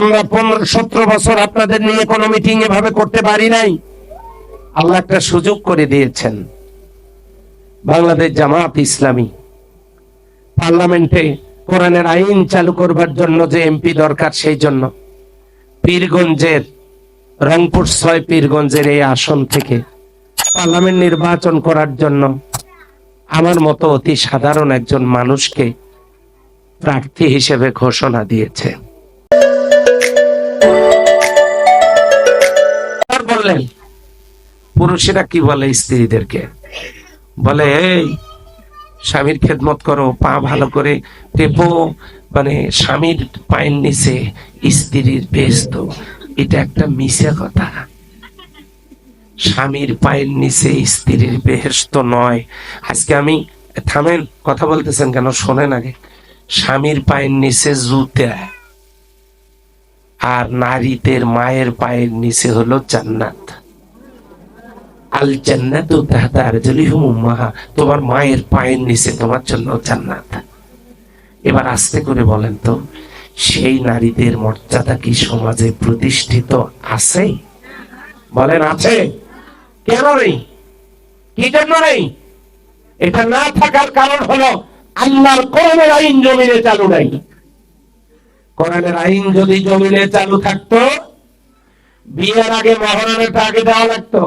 আমরা পনেরো, সতেরো বছর আপনাদের নিয়ে কোনো মিটিং এভাবে করতে পারি নাই। আল্লাহ একটা সুযোগ করে দিয়েছেন। বাংলাদেশ জামাত ইসলামী পার্লামেন্টে কোরআনের আইন চালু করবার জন্য যে এমপি দরকার, সেই জন্য পীরগঞ্জের, রংপুর ছয় পীরগঞ্জের এই আসন থেকে পার্লামেন্ট নির্বাচন করার জন্য আমার মতো অতি সাধারণ একজন মানুষকে প্রার্থী হিসেবে ঘোষণা দিয়েছে। আর বললেন পুরুষেরা কি বলে স্ত্রীদেরকে? বলে, এই, স্বামীর খেদমত করো, পা ভালো করে টেপো। মানে স্বামীর পায়ের নিচে স্ত্রীর বেস্ত এটা একটা মিশে কথা। স্বামীর পায়ের নিচে স্ত্রীর বেহেস্ত নয়। আজকে আমি, থামেন, কথা বলতেছেন কেন? শোনেন আগে। স্বামীর পায়ের নিচে জুতে। আর নারীদের মায়ের পায়ের নিচে হলো জান্নাত। আল জান্নাতু তাহতা আরজুলিহুম উম্মাহা, তোমার মায়ের পায়ের নিচে তোমার জন্য জান্নাত। এবার আস্তে করে বলেন তো, সেই নারীদের মর্যাদা কি সমাজে প্রতিষ্ঠিত আছে? বলেন আছে। কেন নেই? কি জন্য নেই? এটা না থাকার কারণ হলো আল্লাহর কোরআনের আইন জমিনে চালু নাই। কোরআনের আইন যদি জমিনে চালু থাকতো, বিয়ের আগে মহারণের আগে দেওয়া লাগতো।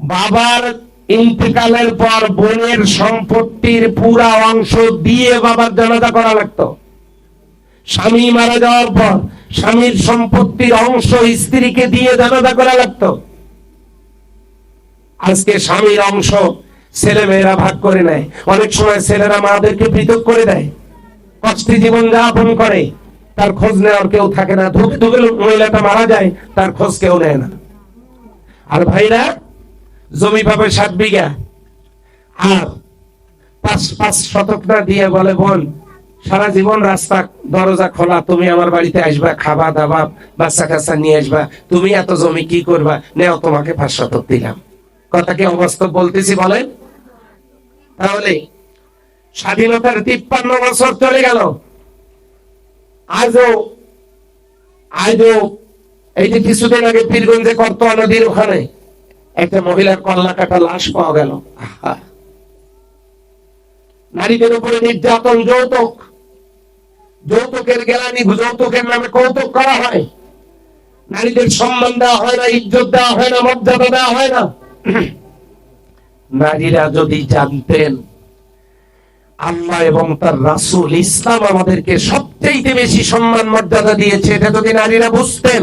বাবার ইন্তেকালের পর বোনের সম্পত্তির পুরা অংশ দিয়ে বাবার জানাজা করা লাগতো। স্বামী মারা যাওয়ার পর স্বামীর সম্পত্তির অংশ স্ত্রীকে দিয়ে জানাজা করা লাগতো। আজকে স্বামীর অংশ ছেলে মেয়েরা ভাগ করে নেয়। অনেক সময় ছেলেরা মাদেরকে পৃথক করে দেয়। কষ্টে জীবন যাপন করে, তার খোঁজ নেওয়ার কেউ থাকে না। ধুকে ধুকে মহিলাটা মারা যায়, তার খোঁজ কেউ নেয় না। আর ভাইরা, জমি পাবে সাত বিঘা। আর পাঁচ পাঁচ শতক না দিয়ে বলে, বোন, সারা জীবন রাস্তা, দরজা খোলা, তুমি আমার বাড়িতে আসবা, খাবা, দাবা বাচ্চা কাচ্চা নিয়ে আসবা। তুমি এত জমি কি করবা? নেও, তোমাকে পাঁচ শতক দিলাম। কথা কি অবাস্তব বলতেছি বলেন? তাহলে স্বাধীনতার তিপ্পান্ন বছর চলে গেল। আজও আজও এই যে কিছুদিন আগে পীরগঞ্জে করতোয়া নদীর ওখানে একটা মহিলার কল্লা কাটা লাশ পাওয়া গেল। নারীদের উপরে নির্যাতন, যৌতুক। যৌতুকের গেলানি যৌতুকের নামে কৌতুক করা হয়। নারীদের সম্মান দেওয়া হয় না, ইজ্জত দেওয়া হয় না, মর্যাদা দেওয়া হয় না। নারীরা যদি জানতেন আল্লাহ এবং তার রাসূল ইসলাম আমাদেরকে সবচেয়ে বেশি সম্মান মর্যাদা দিয়েছে, এটা যদি নারীরা বুঝতেন।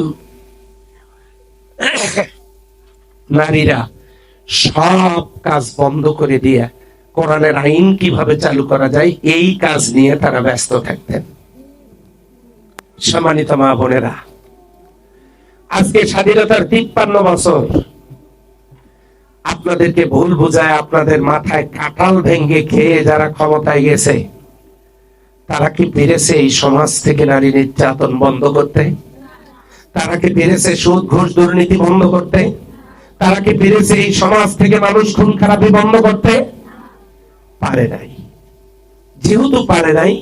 নারীরা সব কাজ বন্ধ করে দিয়ে কোরআনের আইন কীভাবে চালু করা যায়, এই কাজ নিয়ে তারা ব্যস্ত থাকতেন। সম্মানিত মা বোনেরা, আজকে স্বাধীনতার তিপ্পান্ন বছর। আপনাদেরকে ভুল বুঝায়, আপনাদের মাথায় কাঁঠাল ভেঙ্গে খেয়ে যারা ক্ষমতায় গেছে, তারা কি পেরেছে এই সমাজ থেকে নারী নির্যাতন বন্ধ করতে? তারা কি পেরেছে সুদ, ঘুষ, দুর্নীতি বন্ধ করতে? তারা কি পেরেছে এই সমাজ থেকে মানুষ খুন, খারাপি বন্ধ করতে? পারে নাই। যেহেতু পারে নাই,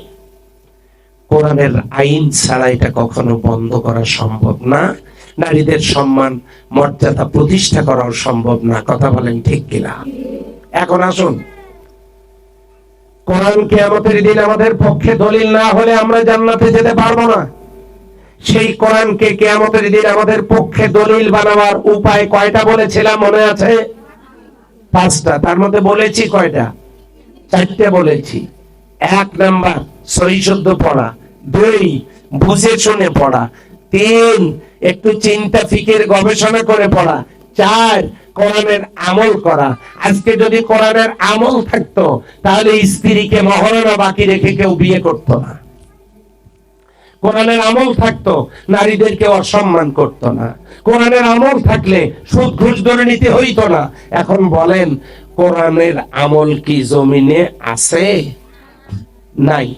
কোরআনের আইন ছাড়া এটা কখনো বন্ধ করা সম্ভব না। নারীদের সম্মান, মর্যাদা প্রতিষ্ঠা করাও সম্ভব না। কথা বলেন ঠিক কিনা? এখন আসুন। কোরআন কেয়ামতের দিন আমাদের পক্ষে দলিল না হলে আমরা জান্নাতে যেতে পারব না। সেই কোরআনকে কেয়ামতের দিন আমাদের পক্ষে দলিল বানাবার উপায় কয়টা বলেছিলাম মনে আছে? পাঁচটা। তার মধ্যে বলেছি কয়টা? চারটে বলেছি। এক নাম্বার, সহি পড়া। দুই, বুঝে শুনে পড়া। তিন একটু চিন্তা ফিকের গবেষণা করে পড়া। চার, কোরআনের আমল করা। আজকে যদি কোরআনের আমল থাকতো, তাহলে স্ত্রীকে মহরণা বাকি রেখে কেউ বিয়ে করতো না। কোরআনের আমল থাকতো, নারীদেরকে অসম্মান করত না। কোরআনের আমল থাকলে সুদ ঘুষ দুর্নীতি হইতো না। এখন বলেন, কোরআনের আমল কি জমিনে আছে? নাই।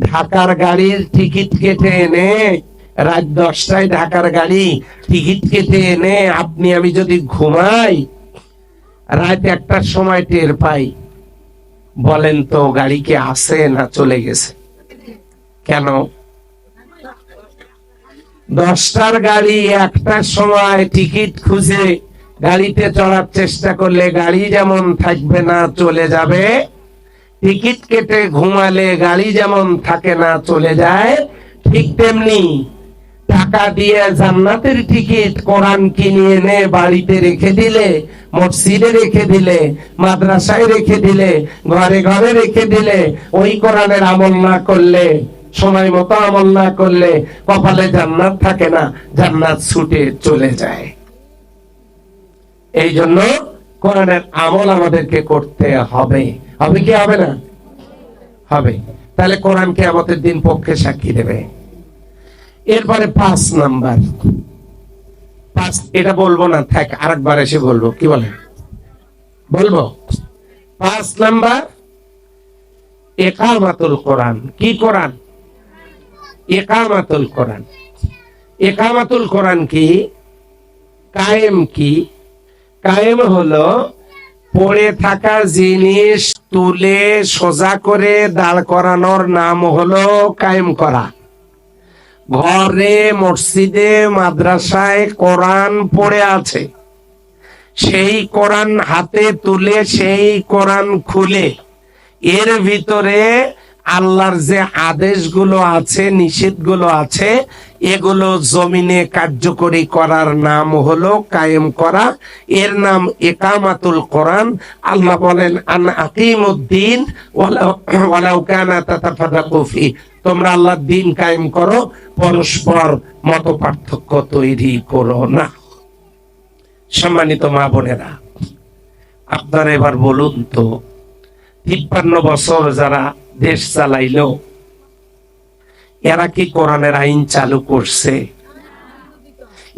ঢাকার গাড়ির টিকিট কেটে এনে রাত দশটায় ঢাকার গাড়ি টিকিট কেটে এনে আপনি, আমি যদি ঘুমাই, রাত একটার সময় টের পাই। বলেন তো, গাড়ি কি আছে না চলে গেছে? কেন? দশটার গাড়ি একটার সময় টিকিট খুঁজে গাড়িতে চড়ার চেষ্টা করলে গাড়ি যেমন থাকবে না, চলে যাবে। টিকিট কেটে ঘুমালে গাড়ি যেমন থাকে না, চলে যায়। ঠিক তেমনি টাকা দিয়ে জান্নাতের টিকিট কোরআন কিনে এনে বাড়িতে রেখে দিলে, মসজিদে রেখে দিলে, মাদ্রাসায় রেখে দিলে, ঘরে ঘরে রেখে দিলে, ওই কোরআনের আমল না করলে, সময় মতো আমল না করলে কপালে জান্নাত থাকে না, জান্নাত ছুটে চলে যায়। এই জন্য কোরআনের আমল আমাদেরকে করতে হবে। হবে কি হবে না? হবে। তাহলে কোরআনকে আমাদের দিন পক্ষে সাক্ষী দেবে। এরপরে পাঁচ নাম্বার। পাঁচ, এটা বলব না, থাক, আরেকবার এসে বলব, কি বলে বলব? পাঁচ নাম্বার, একামাতুল কোরআন। কি কোরআন? একামাতুল কোরআন। একামাতুল কোরআন কি? কায়েম কি? কায়েম হলো পড়ে থাকা জিনিস তুলে সোজা করে দাঁড় করানোর নাম হলো কায়েম করা। ঘরে, মসজিদে, মাদ্রাসায় কোরআন পড়ে আছে। সেই কোরআন হাতে তুলে, সেই কোরআন খুলে। এর ভিতরে আল্লাহর যে আদেশগুলো আছে, নিষেধগুলো আছে, এগুলো জমিনে কার্যকরী করার নাম হলো কায়েম করা। এর নাম একামাতুল কোরআন। আল্লাহ বলেন, আন আকিমুদ্দিন ওয়ালাউ- কানা তাতাফারাকু ফি তোমরা আল্লাহর দিন কায়েম করো, পরস্পর মত পার্থক্য তৈরি করো না। সম্মানিত মা বোনেরা, আপনারা এবার বলুন তো, তিপ্পান্ন বছর যারা দেশ চালাইলো, এরা কি কোরআনের আইন চালু করছে?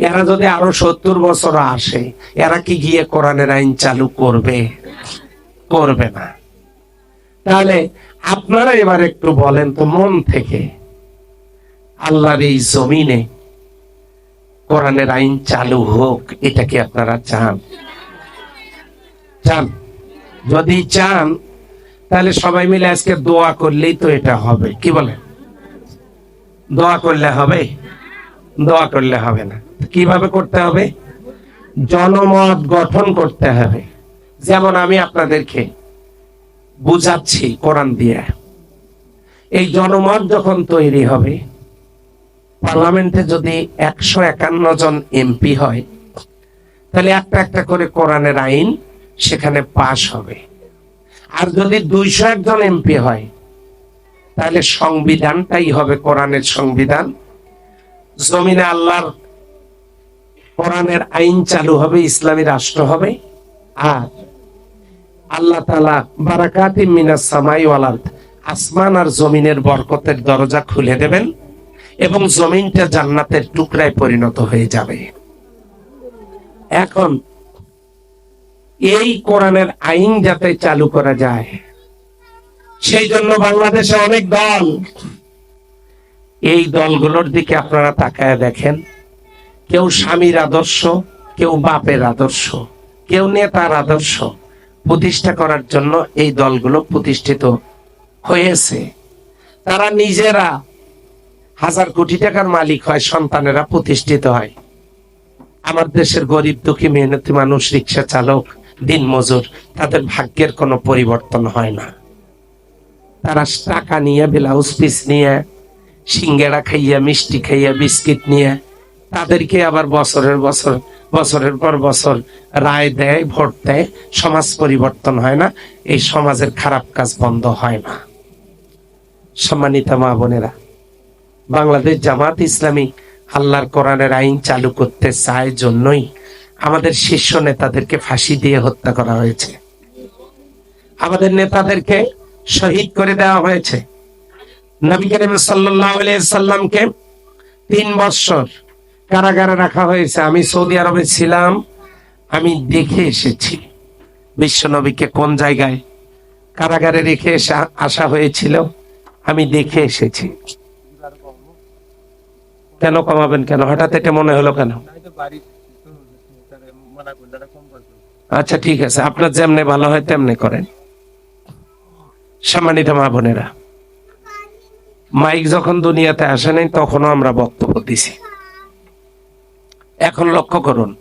এরা যদি আরও সত্তর বছর আসে, এরা কি গিয়ে কোরআনের আইন চালু করবে? করবে না। তাহলে আপনারা এবার একটু বলেন তো মন থেকে। আল্লাহর এই জমিনে কোরআনের আইন চালু হোক, এটা কি আপনারা চান? চান। যদি চান, তাহলে সবাই মিলে আজকে দোয়া করলেই তো এটা হবে। কি বলেন? দোয়া করলে হবে? দোয়া করলে হবে না। কীভাবে করতে হবে? জনমত গঠন করতে হবে। যেমন আমি আপনাদেরকে বুঝাচ্ছি কোরআন দিয়ে। এই জনমত যখন তৈরি হবে, পার্লামেন্টে যদি একশো একান্ন জন এমপি হয়, তাহলে একটা একটা করে কোরআনের আইন সেখানে পাশ হবে। আর যদি দুইশো একজন এমপি হয়, তাহলে সংবিধানটাই হবে কোরআনের সংবিধান। জমিনে আল্লাহর কোরআনের আইন চালু হবে, ইসলামী রাষ্ট্র হবে, আর আল্লাহ তালা বারাকাতি মিনাস সামাই ওয়ালার আসমান আর জমিনের বরকতের দরজা খুলে দেবেন এবং জমিনটা জান্নাতের টুকরায় পরিণত হয়ে যাবে। এখন এই কোরআনের আইন যাতে চালু করা যায়, সেই জন্য বাংলাদেশে অনেক দল, এই দলগুলোর দিকে আপনারা তাকায় দেখেন। কেউ স্বামীর আদর্শ, কেউ বাপের আদর্শ, কেউ নেতার আদর্শ। প্রতিষ্ঠা করার জন্য এই দলগুলো প্রতিষ্ঠিত হয়েছে। তারা নিজেরা হাজার কোটি টাকার মালিক হয়, সন্তানেরা প্রতিষ্ঠিত হয়। আমার দেশের গরিব, দুঃখী, মেহনতি মানুষ, রিক্সা চালক দিন মজুর তাদের ভাগ্যের কোনো পরিবর্তন হয় না। তারা টাকা নিয়ে, ব্লাউজ পিস নিয়ে, সিঙ্গেড়া খাইয়া, মিষ্টি খাইয়া, বিস্কিট নিয়ে তাদেরকে আবার বছরের বছর, বছরের পর বছর রায় দেয়, ভোট দেয়। সমাজ পরিবর্তন হয় না, এই সমাজের খারাপ কাজ বন্ধ হয় না। সম্মানিত মা বোনেরা, বাংলাদেশ জামাত ইসলামী আল্লাহর কোরআনের আইন চালু করতে চায় জন্যই আমাদের শীর্ষ নেতাদেরকে ফাঁসি দিয়ে হত্যা করা হয়েছে। আমাদের নেতাদেরকে শহীদ করে দেওয়া হয়েছে। নবী করিম আলাইহি সাল্লামকে তিন বছর কারাগারে রাখা হয়েছে। আমি সৌদি আরবে ছিলাম। আমি দেখে এসেছি বিশ্ব নবীকে কোন জায়গায় কারাগারে রেখে আসা হয়েছিল। আমি দেখে এসেছি। কেন কমাবেন কেন? হঠাৎ এটা মনে হলো কেন? আচ্ছা ঠিক আছে। আপনার যেমনে ভালো হয় তেমনি করেন। সম্মানিত মা বোনেরা, মাইক যখন দুনিয়াতে আসে নাই, তখনও আমরা বক্তব্য দিছি। এখন লক্ষ্য করুন।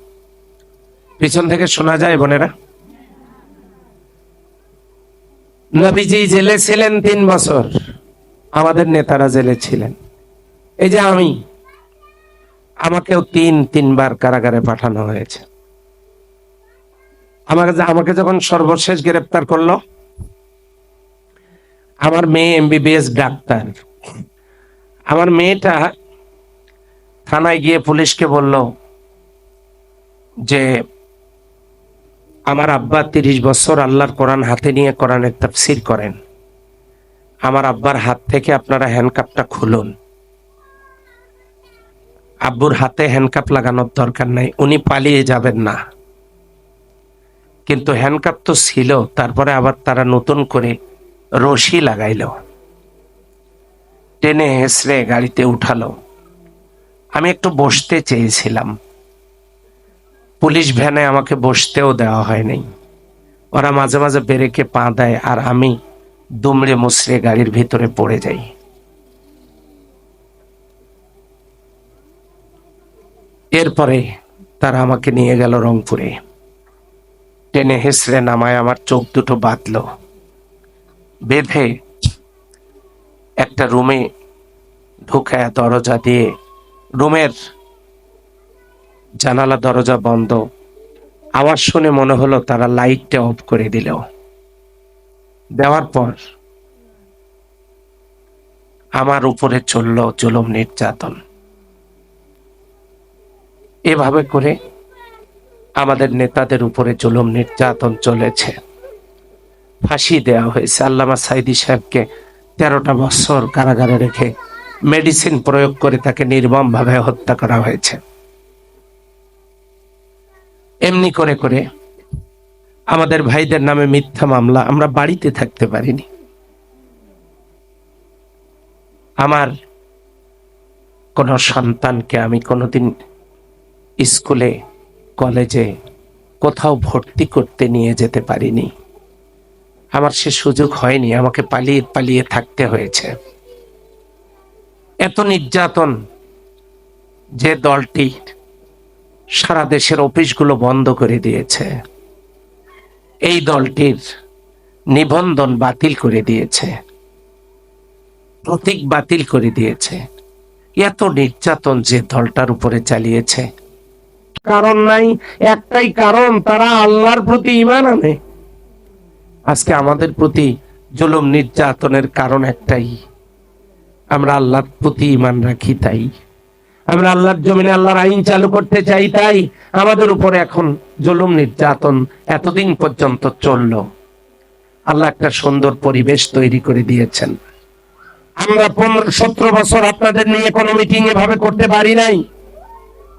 পিছন থেকে শোনা যায় বোনেরা। নবীজি জেলে ছিলেন তিন বছর। আমাদের নেতারা জেলে ছিলেন। এই যে আমি, আমাকেও তিন, তিনবার কারাগারে পাঠানো হয়েছে। আমাকে আমাকে যখন সর্বশেষ গ্রেপ্তার করল, আমার মেয়ে এমবিবিএস ডাক্তার। আমার মেয়েটা থানায় গিয়ে পুলিশকে বলল যে আমার আব্বা তিরিশ বছর আল্লাহর কোরআন হাতে নিয়ে কোরআনের তাফসির করেন। আমার আব্বার হাত থেকে আপনারা হ্যান্ডকাপটা খুলুন। আব্বুর হাতে হ্যান্ডকাপ লাগানোর দরকার নাই, উনি পালিয়ে যাবেন না। কিন্তু হ্যান্ডকাপ তো ছিল, তারপরে আবার তারা নতুন করে রশি লাগাইল। টেনে হেসড়ে গাড়িতে উঠালো। আমি একটু বসতে চেয়েছিলাম। পুলিশ ভ্যানে আমাকে বসতেও দেওয়া হয়নি। ওরা মাঝে মাঝে বেরেকে পা দেয় আর আমি দুমড়ে মুসড়ে গাড়ির ভিতরে পড়ে যাই। এরপরে তারা আমাকে নিয়ে গেল রংপুরে। টেনে হেসড়ে নামায় আমার চোখ দুটো বাঁধলো। বেঁধে একটা রুমে ঢুকায় দরজা দিয়ে রুমের জানালা দরজা বন্ধ। আওয়াজ শুনে মনে হলো তারা লাইটটা অফ করে দিল দেওয়ার পর আমার উপরে চলল জুলুম নির্যাতন। এভাবে করে আমাদের নেতাদের উপরে জুলুম নির্যাতন চলেছে। ফাঁসি দেওয়া হয়েছে। আল্লামা সাইদি সাহেবকে তেরোটা বছর কারাগারে রেখে মেডিসিন প্রয়োগ করে তাকে নির্মম ভাবে হত্যা করা হয়েছে। এমনি করে করে আমাদের ভাইদের নামে মিথ্যা মামলা আমরা বাড়িতে থাকতে পারিনি। আমার কোন সন্তানকে আমি কোনোদিন স্কুলে, কলেজে কোথাও ভর্তি করতে নিয়ে যেতে পারিনি। আমার সে সুযোগ হয়নি, আমাকে পালিয়ে পালিয়ে থাকতে হয়েছে। এত নির্যাতন যে দলটি সারা দেশের অফিসগুলো বন্ধ করে দিয়েছে। এই দলটির নিবন্ধন বাতিল করে দিয়েছে। প্রতীক বাতিল করে দিয়েছে। এত নির্যাতন যে দলটার উপরে চালিয়েছে। কারণ নাই, একটাই কারণ, তারা আল্লাহর প্রতি ইমান আনে। আজকে আমাদের প্রতি জুলুম, নির্যাতনের কারণ একটাই। আমরা আল্লাহর প্রতি ইমান রাখি তাই। আমরা আল্লাহর জমিনে আল্লাহর আইন চালু করতে চাই, তাই আমাদের উপরে এখন জুলুম নির্যাতন এতদিন পর্যন্ত চলল। আল্লাহ একটা সুন্দর পরিবেশ তৈরি করে দিয়েছেন। আমরা পনেরো, সতেরো বছর আপনাদের নিয়ে কোনো মিটিং এভাবে করতে পারি নাই।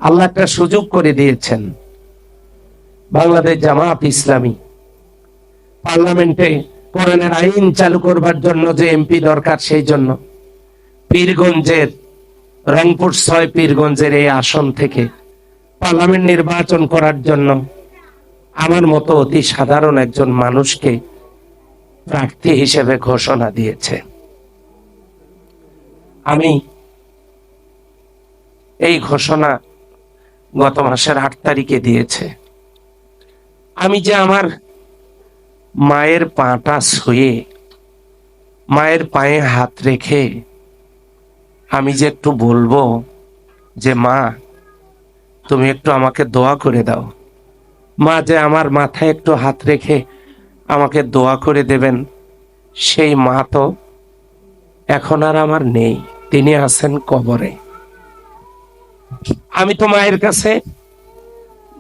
আল্লাহ একটা সুযোগ করে দিয়েছেন। বাংলাদেশ জামাত ইসলামী পার্লামেন্টে কোরআনের আইন চালু করবার জন্য যে এমপি দরকার, সেই জন্য পীরগঞ্জের রংপুর ছয় পীরগঞ্জের এই আসন থেকে পার্লামেন্ট নির্বাচন করার জন্য আমার মতো অতি সাধারণ একজন মানুষকে প্রার্থী হিসেবে ঘোষণা দিয়েছে। আমি এই ঘোষণা গত মাসের আট তারিখে দিয়েছে। আমি যে আমার মায়ের পাটা শুয়ে মায়ের পায়ে হাত রেখে আমি যে একটু বলব যে, মা, তুমি একটু আমাকে দোয়া করে দাও। মা, যে আমার মাথায় একটু হাত রেখে আমাকে দোয়া করে দেবেন, সেই মা তো এখন আর আমার নেই। তিনি আছেন কবরে। আমি তো মায়ের কাছে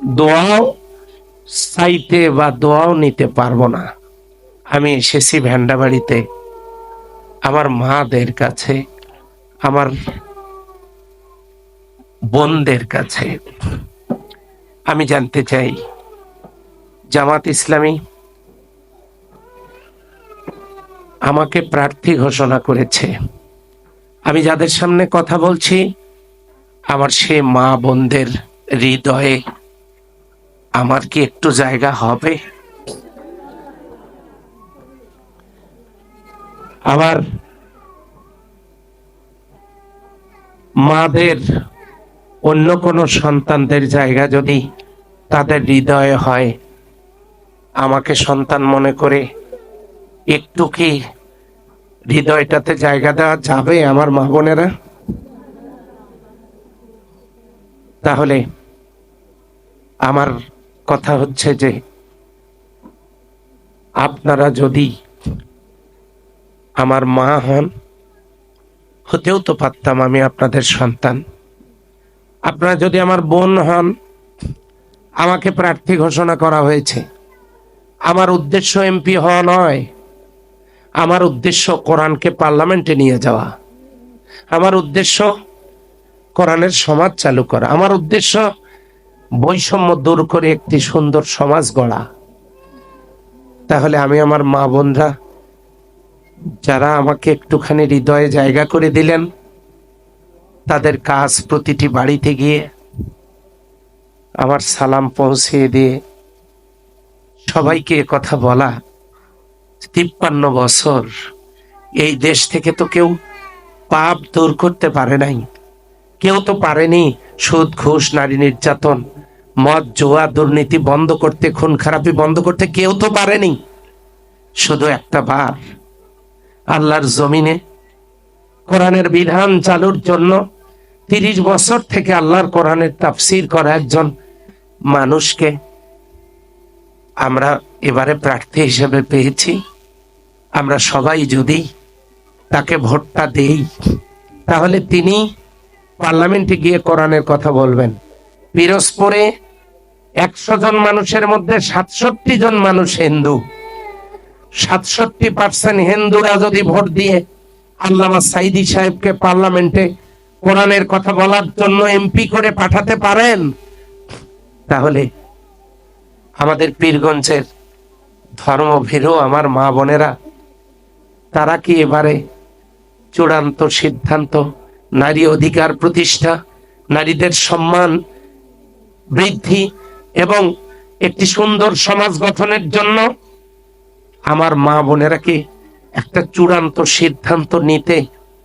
দোয়াও চাইতে বা দোয়াও নিতে পারব না। আমি এসেছি ভ্যান্ডাবাড়িতে। আমার মাদের কাছে আমার বোনদের কাছে। আমি জানতে চাই, জামাত ইসলামী আমাকে প্রার্থী ঘোষণা করেছে। আমি যাদের সামনে কথা বলছি, আমার সে মা বোনদের হৃদয়ে আমার কি একটু জায়গা হবে? আবার মাদের অন্য কোনো সন্তানদের জায়গা যদি তাদের হৃদয়ে হয়, আমাকে সন্তান মনে করে একটু কি হৃদয়টাতে জায়গা দেওয়া যাবে আমার মা বোনেরা? তাহলে আমার কথা হচ্ছে যে আপনারা যদি আমার মা হন হতেও তো পারতাম আমি আপনাদের সন্তান। আপনারা যদি আমার বোন হন, আমাকে প্রার্থী ঘোষণা করা হয়েছে। আমার উদ্দেশ্য এমপি হওয়া নয়। আমার উদ্দেশ্য কোরআনকে পার্লামেন্টে নিয়ে যাওয়া। আমার উদ্দেশ্য কোরআনের সমাজ চালু করা। আমার উদ্দেশ্য বৈষম্য দূর করে একটি সুন্দর সমাজ গড়া। তাহলে আমি আমার মা বোনরা যারা আমাকে একটুখানি হৃদয়ে জায়গা করে দিলেন, তাদের কাজ প্রতিটি বাড়িতে গিয়ে আমার সালাম পৌঁছে দিয়ে সবাইকে কথা বলা, তিপ্পান্ন বছর এই দেশ থেকে তো কেউ পাপ দূর করতে পারে নাই। কেউ তো পারেনি সুদ, ঘুষ, নারী নির্যাতন, মদ, জোয়া, দুর্নীতি বন্ধ করতে, খুন, খারাপি বন্ধ করতে, কেউ তো পারেনি। শুধু একটা বার আল্লাহর জমিনে কোরআনের বিধান চালুর জন্য তিরিশ বছর থেকে আল্লাহর কোরআনের তাফসির করা একজন মানুষকে আমরা এবারে প্রার্থী হিসেবে পেয়েছি। আমরা সবাই যদি তাকে ভোটটা দেই, তাহলে তিনি পার্লামেন্টে গিয়ে কোরআনের কথা বলবেন। পিরোজপুরে একশো জন মানুষের মধ্যে সাতষট্টি জন মানুষ হিন্দু। সাতষট্টি পার্সেন্ট হিন্দুরা যদি ভোট দিয়ে আল্লামা সাইদি সাহেবকে পার্লামেন্টে কোরআনের কথা বলার জন্য এমপি করে পাঠাতে পারেন, তাহলে আমাদের পীরগঞ্জের ধর্মভীরু আমার মা বোনেরা, তারা কি এবারে চূড়ান্ত সিদ্ধান্ত, নারী অধিকার প্রতিষ্ঠা, নারীদের সম্মান বৃদ্ধি এবং একটি সুন্দর সমাজ গঠনের জন্য আমার মা বোনেরা কি একটা চূড়ান্ত সিদ্ধান্ত নিতে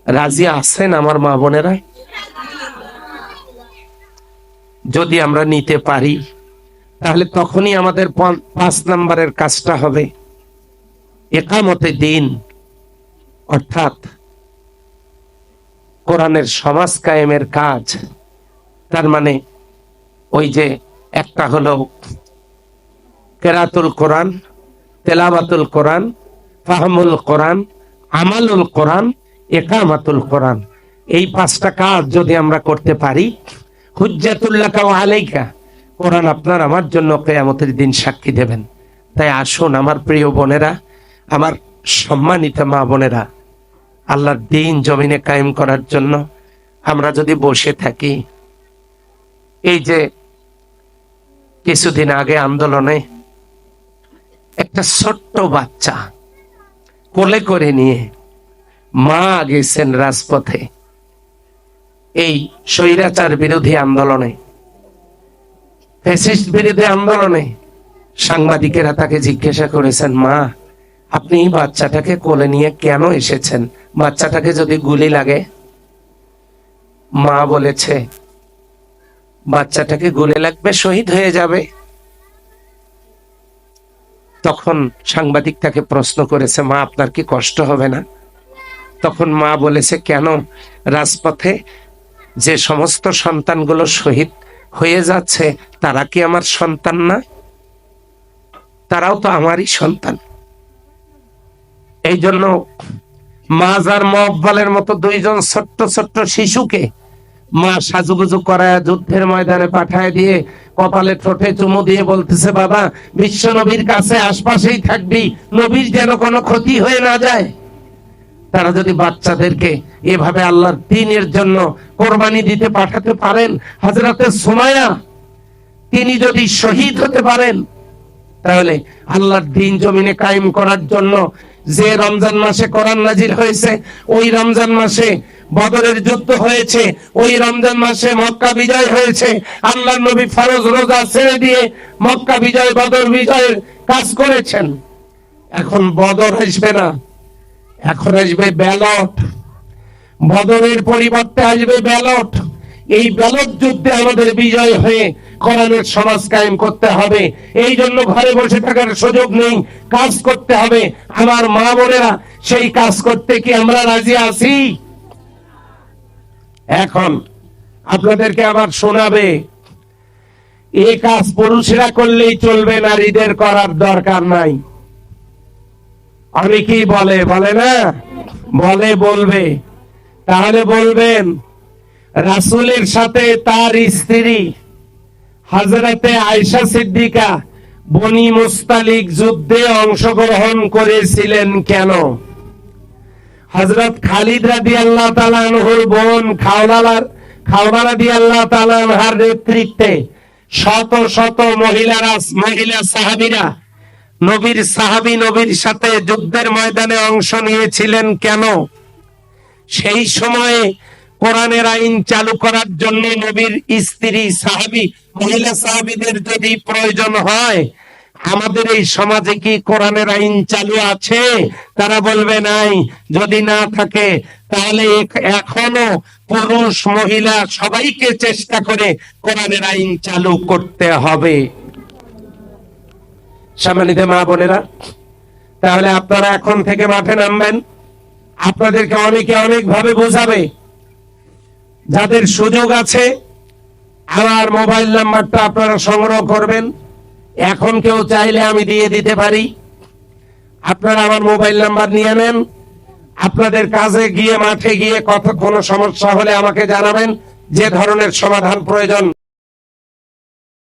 রাজি আছেন আমার মা বোনেরা? যদি আমরা নিতে পারি, তাহলে তখনই আমাদের পাঁচ নম্বরের কাজটা হবে। একামতে দিন, অর্থাৎ কোরআনের সমাজ কায়েমের কাজ। তার মানে ওই যে একটা হলো কেরাতুল কোরআন তেলাবাতুল কোরআন, ফাহমুল কোরআন, আমালুল কোরআন একামাতুল কোরআন। এই পাঁচটা কাজ যদি আমরা করতে পারি হুজ্জাতুল্লাহ কোরআন আপনার আমার জন্য কেয়ামতের দিন সাক্ষী দেবেন। তাই আসুন আমার প্রিয় বোনেরা, আমার সম্মানিত মা বোনেরা, আল্লাহর দিন জমিনে কায়েম করার জন্য আমরা যদি বসে থাকি, এই যে কিছুদিন আগে আন্দোলনে একটা ছোট্ট বাচ্চা কোলে করে নিয়ে মা গেছেন রাজপথে। এই স্বৈরাচার বিরোধী আন্দোলনে, ফ্যাসিস্ট বিরোধী আন্দোলনে সাংবাদিকেরা তাকে জিজ্ঞাসা করেছেন, মা, আপনি বাচ্চাটাকে কোলে নিয়ে কেন এসেছেন? বাচ্চাটাকে যদি গুলি লাগে? মা বলেছে, বাচ্চাটাকে গুলি লাগবে, শহীদ হয়ে যাবে। তখন সাংবাদিক তাকে প্রশ্ন করেছে, মা, আপনার কি কষ্ট হবে না? তখন মা বলেছে, কেন? রাজপথে যে সমস্ত সন্তানগুলো শহীদ হয়ে যাচ্ছে, তারা কি আমার সন্তান না? তারাও তো আমারই সন্তান। এই জন্য মাজার মকবালের মতো দুইজন ছোট্ট ছোট্ট শিশুকে মা সাজুগুজু করায় যুদ্ধের ময়দানে পাঠায় দিয়ে কপালে ঠোঁটে চুমু দিয়ে বলতেছে, বাবা, বিশ্ব নবীর কাছে আশপাশেই থাকবি। নবীর যেন কোনো ক্ষতি হয়ে না যায়। তারা যদি বাচ্চাদেরকে এভাবে আল্লাহর দিনের জন্য কোরবানি দিতে পাঠাতে পারেন হাজরাতে সোমায়া তিনি যদি শহীদ হতে পারেন, তাহলে আল্লাহর দিন জমিনে কায়েম করার জন্য যে রমজান মাসে কোরআন নাজির হয়েছে, ওই রমজান মাসে বদরের যুদ্ধ হয়েছে, ওই রমজান মাসে মক্কা বিজয় হয়েছে। আল্লাহ নবী ফরজ রোজা ছেড়ে দিয়ে মক্কা বিজয়, বদর বিজয়ের কাজ করেছেন। এখন বদর আসবে না। এখন আসবে ব্যালট। বদরের পরিবর্তে আসবে ব্যালট। এই ব্যালট যুদ্ধে আমাদের বিজয় হয়ে কোরআনের সমাজ কায়েম করতে হবে। এই জন্য ঘরে বসে থাকার সুযোগ নেই। কাজ করতে হবে। আমার মা বোনেরা, সেই কাজ করতে কি আমরা রাজি আছি? এখন আপনাদেরকে আবার শোনাবে এই কাজ পুরুষরা করলেই চলবে, নারীদের করার দরকার নাই। অনেকেই বলে? বলে না? বলে, বলবে। তাহলে বলবেন, রাসূলের সাথে তার স্ত্রী হাজরাতে আয়সা সিদ্দিকা বনি মুস্তালিক যুদ্ধে অংশগ্রহণ করেছিলেন কেন? হজরত খালিদ রাদি আল্লাহ তালানহুর বোন খাওলালার খাওলা রাদি আল্লাহ তালানহার নেতৃত্বে শত শত মহিলারা, মহিলা সাহাবিরা নবীর সাহাবী নবীর সাথে যুদ্ধের ময়দানে অংশ নিয়েছিলেন কেন? সেই সময়ে কোরআনের আইন চালু করার জন্য নবীর স্ত্রী সাহাবি, মহিলা সাহাবীদের যদি প্রয়োজন হয় আমাদের এই সমাজে কি কোরআনের আইন চালু আছে? তারা বলবে নাই। যদি না থাকে, তাহলে এখনও পুরুষ, মহিলা সবাইকে চেষ্টা করে কোরআনের আইন চালু করতে হবে। সম্মানিত মা বোনেরা, তাহলে আপনারা এখন থেকে মাঠে নামবেন। আপনাদেরকে অনেকে অনেক ভাবে বোঝাবে। যাদের সুযোগ আছে, আমার মোবাইল নাম্বারটা আপনারা সংগ্রহ করবেন। এখন কেউ চাইলে আমি দিয়ে দিতে পারি। আপনারা আমার মোবাইল নাম্বার নিয়ে নেন। আপনাদের কাজে গিয়ে মাঠে গিয়ে কত কোনো সমস্যা হলে আমাকে জানাবেন। যে ধরনের সমাধান প্রয়োজন।